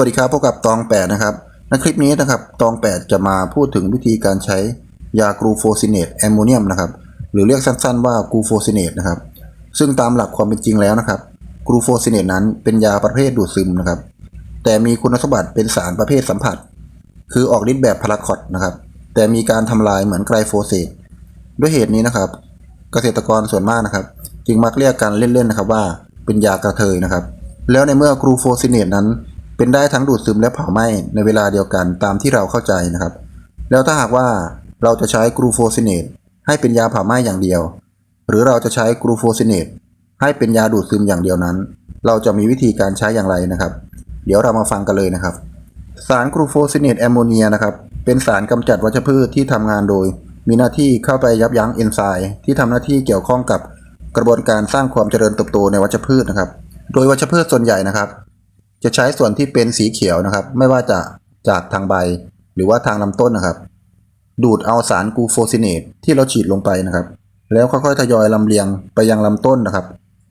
วัสดีครับพบกับตองแปดนะครับในคลิปนี้นะครับตองแปดจะมาพูดถึงวิธีการใช้ยากรูโฟซินเนตแอมโมเนียมนะครับหรือเรียกสั้นๆว่ากรูโฟซินเนตนะครับซึ่งตามหลักความเป็นจริงแล้วนะครับกรูโฟซินเนตนั้นเป็นยาประเภทดูดซึมนะครับแต่มีคุณสมบัติเป็นสารประเภทสัมผัส คือออกฤทธิ์แบบพาราคอตนะครับแต่มีการทำลายเหมือนไกลโฟเสตด้วยเหตุนี้นะครับ เกษตรกรส่วนมากนะครับ จึงมักเรียกกันเล่นๆนะครับว่าเป็นยากระเทยนะครับแล้วในเมื่อกรูโฟซินเนตนั้น เป็นได้ทั้งดูดซึมและเผาไหม้ในเวลาเดียวกันตามที่เราเข้าใจนะครับ แล้วถ้าหากว่าเราจะใช้กรูโฟซินเนตให้เป็นยาเผาไหม้อย่างเดียว หรือเราจะใช้กรูโฟซินเนตให้เป็นยาดูดซึมอย่างเดียวนั้น เราจะมีวิธีการใช้อย่างไรนะครับ เดี๋ยวเรามาฟังกันเลยนะครับ สารกรูโฟซินเนตแอมโมเนียนะครับเป็นสารกำจัดวัชพืชที่ทำงานโดย มีหน้าที่เข้าไปยับยั้งเอนไซม์ที่ทำหน้าที่เกี่ยวข้องกับกระบวนการสร้างความเจริญเติบโตในวัชพืชนะครับ โดยวัชพืชส่วนใหญ่นะครับ จะใช้ส่วนที่เป็นสีเขียวนะครับ ไม่ว่าจะจากทางใบหรือว่าทางลำต้นนะครับ ดูดเอาสารกรูโฟซิเนตที่เราฉีดลงไปนะครับ แล้วค่อยๆทยอยลำเลียงไปยังลำต้นนะครับ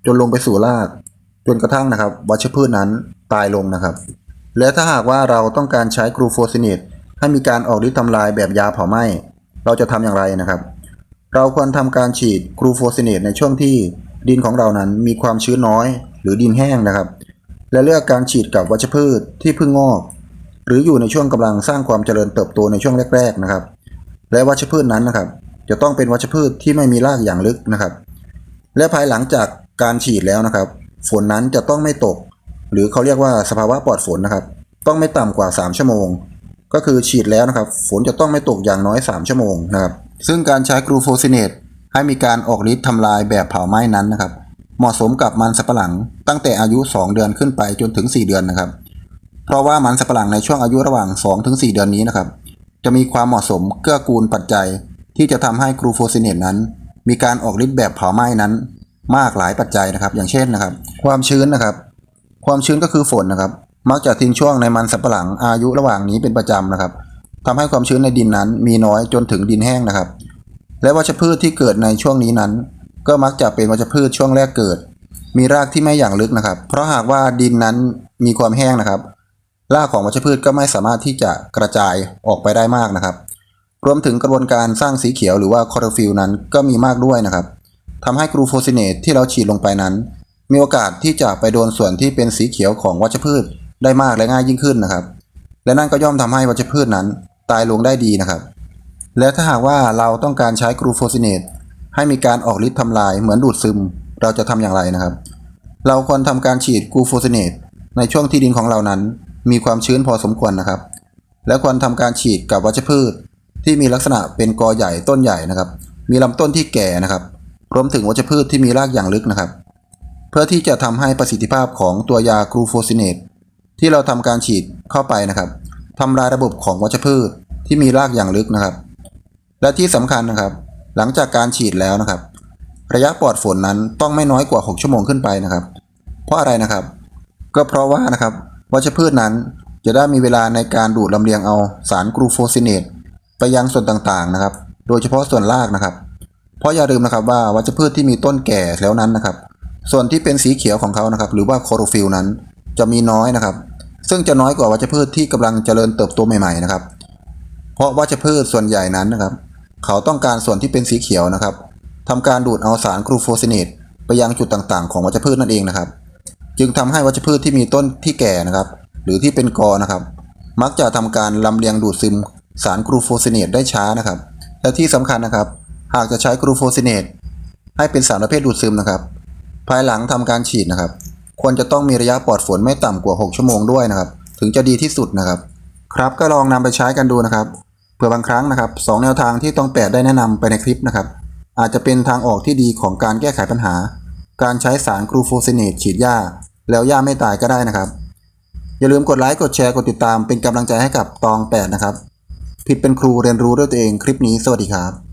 จนลงไปสู่ราก จนกระทั่งนะครับวัชพืชนั้นตายลงนะครับ และถ้าหากว่าเราต้องการใช้กรูโฟซิเนตให้มีการออกฤทธิ์ทำลายแบบยาเผาไหม้เราจะทำอย่างไรนะครับ เราควรทำการฉีดกรูโฟซิเนตในช่วงที่ดินของเรานั้นมีความชื้นน้อย หรือดินแห้งนะครับ และเลือกการฉีดกับวัชพืชที่เพิ่งงอก หรืออยู่ในช่วงกำลังสร้างความเจริญเติบโตในช่วงแรก ๆนะครับ และวัชพืชนั้นนะครับ จะต้องเป็นวัชพืชที่ไม่มีรากอย่างลึกนะครับ และภายหลังจากการฉีดแล้วนะครับ ฝนนั้นจะต้องไม่ตก หรือเขาเรียกว่าสภาวะปลอดฝนนะครับ ต้องไม่ต่ำกว่า 3 ชั่วโมง ก็คือฉีดแล้วนะครับ ฝนจะต้องไม่ตกอย่างน้อย 3 ชั่วโมงนะครับ ซึ่งการใช้กรูโฟซิเนตให้มีการออกฤทธิ์ทำลายแบบเผาไหม้นั้นนะครับ เหมาะสมกับมันสับปะหลัง ตั้งแต่อายุ 2 เดือนขึ้นไปจนถึง 4 เดือนนะครับ เพราะว่ามันสับปะหลังในช่วงอายุระหว่าง2ถึง4เดือนนี้นะครับ จะมีความเหมาะสมเกื้อกูลปัจจัย ที่จะทำให้กรูโฟซิเนตนั้น มีการออกฤทธิ์แบบเผาไหม้นั้น มากหลายปัจจัยนะครับ อย่างเช่นนะครับ ความชื้นนะครับ ความชื้นก็คือฝนนะครับ มักจะทิ้งช่วงในมันสับปะหลังอายุระหว่างนี้เป็นประจำนะครับทำให้ความชื้นในดินนั้นมีน้อยจนถึงดินแห้งนะครับ และวัชพืชที่เกิดในช่วงนี้นั้น ก็มักจะเป็นวัชพืชช่วงแรกเกิด มีรากที่ไม่อย่างลึกนะครับ เพราะหากว่าดินนั้นมีความแห้งนะครับ รากของวัชพืชก็ไม่สามารถที่จะกระจายออกไปได้มากนะครับ รวมถึงกระบวนการสร้างสีเขียวหรือว่าคอโรฟิลนั้นก็มีมากด้วยนะครับทำให้กรูโฟซิเนตที่เราฉีดลงไปนั้น มีโอกาสที่จะไปโดนส่วนที่เป็นสีเขียวของวัชพืชได้มากและง่ายยิ่งขึ้นนะครับ และนั่นก็ย่อมทำให้วัชพืชนั้น ตายลงได้ดีนะครับ และถ้าหากว่าเราต้องการใช้กรูโฟซิเนต ให้มีการออกฤทธิ์ทำลายเหมือนดูดซึม เราจะทำอย่างไรนะครับ เราควรทำการฉีดกรูโฟซิเนตในช่วงที่ดินของเรานั้น มีความชื้นพอสมควรนะครับ และควรทำการฉีดกับวัชพืช ที่มีลักษณะเป็นกอใหญ่ต้นใหญ่นะครับ มีลำต้นที่แก่นะครับ รวมถึงวัชพืชที่มีรากอย่างลึกนะครับ เพื่อที่จะทำให้ประสิทธิภาพของตัวยากรูโฟซิเนตที่เราทำการฉีดเข้าไปนะครับทำลายระบบของวัชพืชที่มีรากอย่างลึกนะครับ และที่สำคัญนะครับ หลังจากการฉีดแล้วนะครับ ระยะปลอดฝนนั้นต้องไม่น้อยกว่า 6 ชั่วโมงขึ้นไปนะครับ เพราะอะไรนะครับ ก็เพราะว่านะครับวัชพืชนั้นจะได้มีเวลาในการดูดลำเลียงเอาสารกรูโฟซินเนตไปยังส่วนต่างๆนะครับ โดยเฉพาะส่วนรากนะครับ เพราะอย่าลืมนะครับว่าวัชพืชที่มีต้นแก่แล้วนั้นนะครับ ส่วนที่เป็นสีเขียวของเขานะครับ หรือว่าโคโรฟิลนั้นจะมีน้อยนะครับ ซึ่งจะน้อยกว่าวัชพืชที่กำลังเจริญเติบโตใหม่ๆนะครับ เพราะวัชพืชส่วนใหญ่นั้นนะครับ เขาต้องการส่วนที่เป็นสีเขียวนะครับทำการดูดเอาสารกรูโฟซิเนตไปยังจุดต่างๆ ของวัชพืชนั่นเองนะครับ จึงทำให้วัชพืชที่มีต้นที่แก่นะครับ หรือที่เป็นกอนะครับ มักจะทำการลำเลียงดูดซึมสารกรูโฟซิเนตได้ช้านะครับ และที่สำคัญนะครับ หากจะใช้กรูโฟซิเนตให้เป็นสารประเภทดูดซึมนะครับ ภายหลังทำการฉีดนะครับ ควรจะต้องมีระยะปลอดฝนไม่ต่ำกว่า 6 ชั่วโมงด้วยนะครับ ถึงจะดีที่สุดนะครับ ครับก็ลองนำไปใช้กันดูนะครับ เผื่อบางครั้งนะครับสองแนวทางที่ต้องแปดได้แนะนำไปในคลิปนะครับ อาจจะเป็นทางออกที่ดีของการแก้ไขปัญหา การใช้สารกรูโฟเซเนตฉีดหญ้า แล้วหญ้าไม่ตายก็ได้นะครับ อย่าลืมกดไลค์กดแชร์กดติดตามเป็นกำลังใจให้กับตองแปดนะครับผิดเป็นครูเรียนรู้ด้วยตัวเองคลิปนี้สวัสดีครับ